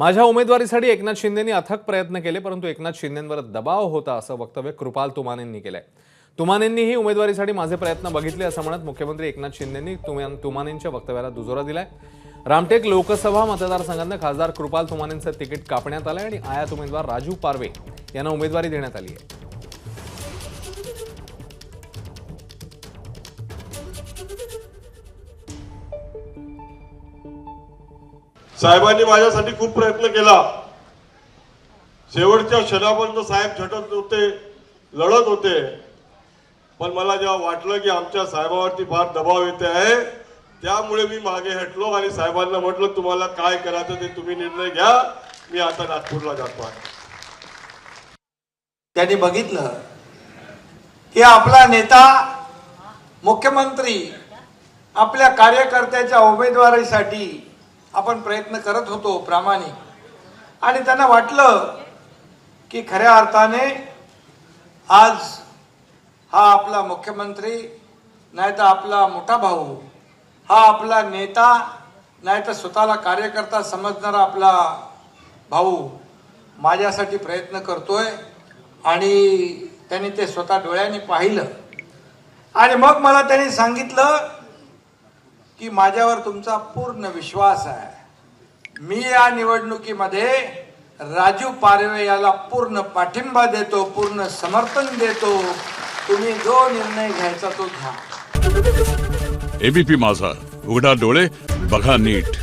माझ्या उमेदवारीसाठी एकनाथ शिंदेनी अथक प्रयत्न केले परंतु एकनाथ शिंदेंवर दबाव होता असं वक्तव्य कृपाल तुमानेंनी केलंय. तुमानेंनीही उमेदवारीसाठी माझे प्रयत्न बघितले असं म्हणत मुख्यमंत्री एकनाथ शिंदेंनी तुमा- तुमानेंच्या वक्तव्याला दुजोरा दिलाय. रामटेक लोकसभा मतदारसंघातनं खासदार कृपाल तुमानेंचं तिकीट कापण्यात आलंय आणि आयात उमेदवार राजू पारवे यांना उमेदवारी देण्यात आली आहे. साहेबांनी माझ्यासाठी खूप प्रयत्न केला. शेवटच्या क्षणापर्यंत साहेब झटत होते लढत होते. पण मला जेव्हा वाटलं की आमच्या साहेबावरती फार दबाव येते आहे त्यामुळे मी मागे हटलो आणि साहेबांना म्हटलं तुम्हाला काय करायचं ते तुम्ही निर्णय घ्या. मी आता नागपूरला जातो आहे. त्यांनी बघितलं की आपला नेता मुख्यमंत्री आपल्या कार्यकर्त्याच्या उमेदवारीसाठी आपण प्रयत्न करत होतो प्रामाणिक. आणि त्यांना वाटलं की खऱ्या अर्थाने आज हा आपला मुख्यमंत्री नाही तर आपला मोठा भाऊ हा आपला नेता नाही तर स्वतःला कार्यकर्ता समजणारा आपला भाऊ माझ्यासाठी प्रयत्न करतोय. आणि त्यांनी ते स्वतः डोळ्यांनी पाहिलं. आणि मग मला त्यांनी सांगितलं की माझ्यावर तुमचा पूर्ण विश्वास आहे. मी या निवडणुकीमध्ये राजू पारवे याला पूर्ण पाठिंबा देतो पूर्ण समर्थन देतो. तुम्ही जो निर्णय घ्यायचा तो घ्या. एबीपी माझा. उघडा डोळे बघा नीट.